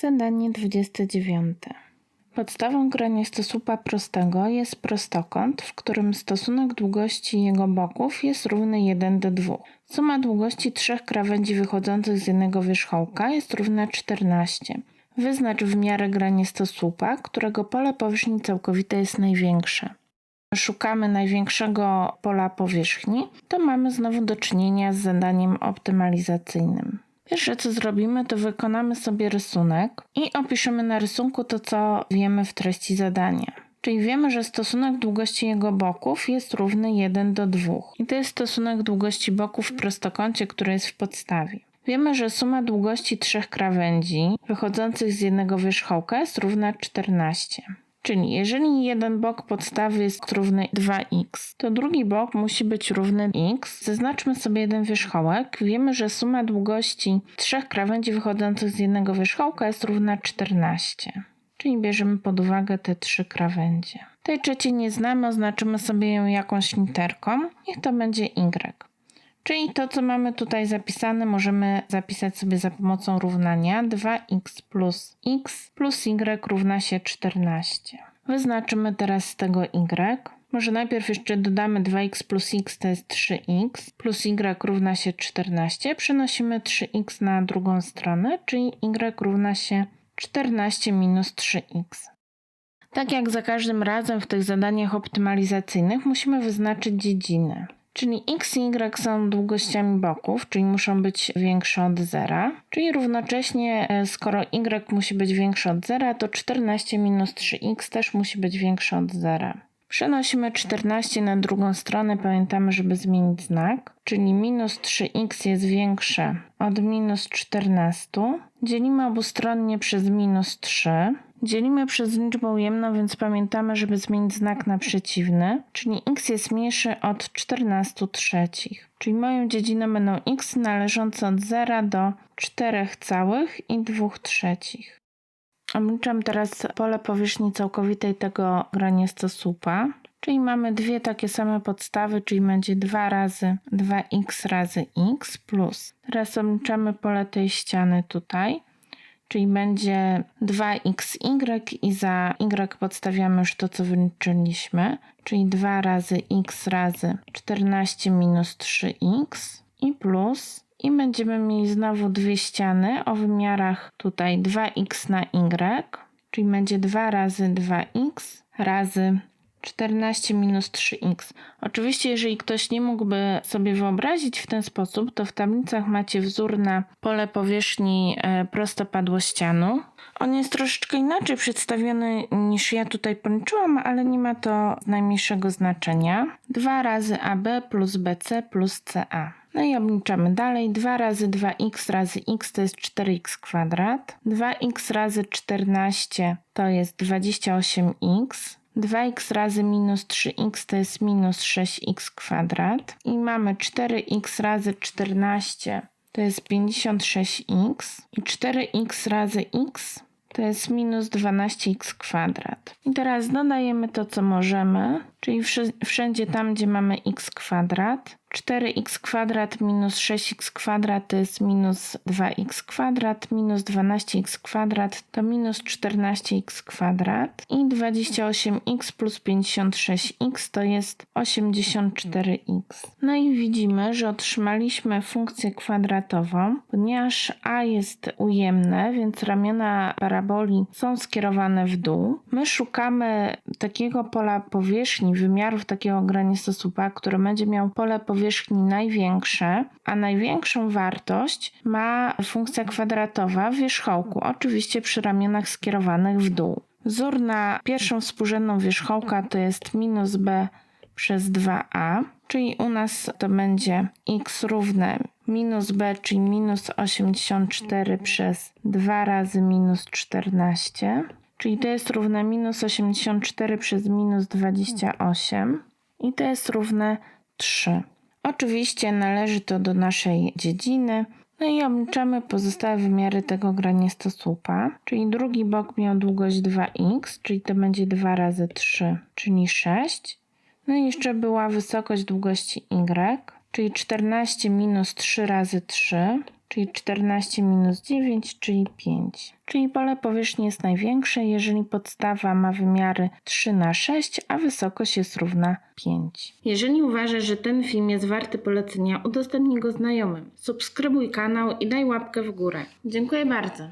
Zadanie 29. Podstawą granicosłupa prostego jest prostokąt, w którym stosunek długości jego boków jest równy 1 do 2. Suma długości trzech krawędzi wychodzących z jednego wierzchołka jest równa 14. Wyznacz w miarę granicosłupa, którego pole powierzchni całkowitej jest największe. Szukamy największego pola powierzchni, to mamy znowu do czynienia z zadaniem optymalizacyjnym. Pierwsze co zrobimy, to wykonamy sobie rysunek i opiszemy na rysunku to, co wiemy w treści zadania. Czyli wiemy, że stosunek długości jego boków jest równy 1 do 2. I to jest stosunek długości boków w prostokącie, który jest w podstawie. Wiemy, że suma długości trzech krawędzi wychodzących z jednego wierzchołka jest równa 14. Czyli jeżeli jeden bok podstawy jest równy 2x, to drugi bok musi być równy x. Zaznaczmy sobie jeden wierzchołek. Wiemy, że suma długości trzech krawędzi wychodzących z jednego wierzchołka jest równa 14. Czyli bierzemy pod uwagę te trzy krawędzie. Tej trzeciej nie znamy, oznaczymy sobie ją jakąś literką. Niech to będzie y. Czyli to, co mamy tutaj zapisane, możemy zapisać sobie za pomocą równania 2x plus x plus y równa się 14. Wyznaczymy teraz z tego y. Może najpierw jeszcze dodamy 2x plus x to jest 3x plus y równa się 14. Przenosimy 3x na drugą stronę, czyli y równa się 14 minus 3x. Tak jak za każdym razem w tych zadaniach optymalizacyjnych musimy wyznaczyć dziedziny. Czyli x i y są długościami boków, czyli muszą być większe od zera. Czyli równocześnie, e, skoro y musi być większe od zera, to 14 minus 3x też musi być większe od zera. Przenosimy 14 na drugą stronę, pamiętamy, żeby zmienić znak, czyli minus 3x jest większe od minus 14. Dzielimy obustronnie przez minus 3. Dzielimy przez liczbę ujemną, więc pamiętamy, żeby zmienić znak na przeciwny, czyli x jest mniejszy od 14 trzecich. Czyli moją dziedziną będą x należące od 0 do 4 całych i 2 trzecich. Obliczam teraz pole powierzchni całkowitej tego granicosłupa. Czyli mamy dwie takie same podstawy, czyli będzie 2 razy 2x razy x plus. Teraz obliczamy pole tej ściany tutaj czyli będzie 2xy i za y podstawiamy już to, co wyliczyliśmy, czyli 2 razy x razy 14 minus 3x i plus. I będziemy mieli znowu dwie ściany o wymiarach tutaj 2x na y, czyli będzie 2 razy 2x razy 14 minus 3x. Oczywiście, jeżeli ktoś nie mógłby sobie wyobrazić w ten sposób, to w tablicach macie wzór na pole powierzchni e, prostopadłościanu. On jest troszeczkę inaczej przedstawiony niż ja tutaj policzyłam, ale nie ma to najmniejszego znaczenia. 2 razy AB plus BC plus CA. No i obliczamy dalej. 2 razy 2x razy x to jest 4x kwadrat. 2x razy 14 to jest 28x. 2x razy minus 3x to jest minus 6x kwadrat. I mamy 4x razy 14 to jest 56x. I 4x razy x to jest minus 12x kwadrat. I teraz dodajemy to, co możemy, czyli wszędzie tam, gdzie mamy x kwadrat. 4x kwadrat minus 6x kwadrat to jest minus 2x kwadrat, minus 12x kwadrat to minus 14x kwadrat i 28x plus 56x to jest 84x. No i widzimy, że otrzymaliśmy funkcję kwadratową, ponieważ a jest ujemne, więc ramiona paraboli są skierowane w dół. My szukamy takiego pola powierzchni, wymiarów takiego granicosłupa, który będzie miał pole powierzchni powierzchni największe, a największą wartość ma funkcja kwadratowa wierzchołku, oczywiście przy ramionach skierowanych w dół. Wzór na pierwszą współrzędną wierzchołka to jest minus b przez 2a, czyli u nas to będzie x równe minus b, czyli minus 84 przez 2 razy minus 14, czyli to jest równe minus 84 przez minus 28 i to jest równe 3. Oczywiście należy to do naszej dziedziny. No i obliczamy pozostałe wymiary tego granistosłupa, czyli drugi bok miał długość 2x, czyli to będzie 2 razy 3, czyli 6. No i jeszcze była wysokość długości y, czyli 14 minus 3 razy 3, czyli 14 minus 9, czyli 5. Czyli pole powierzchni jest największe, jeżeli podstawa ma wymiary 3 na 6, a wysokość jest równa 5. Jeżeli uważasz, że ten film jest warty polecenia, udostępnij go znajomym. Subskrybuj kanał i daj łapkę w górę. Dziękuję bardzo.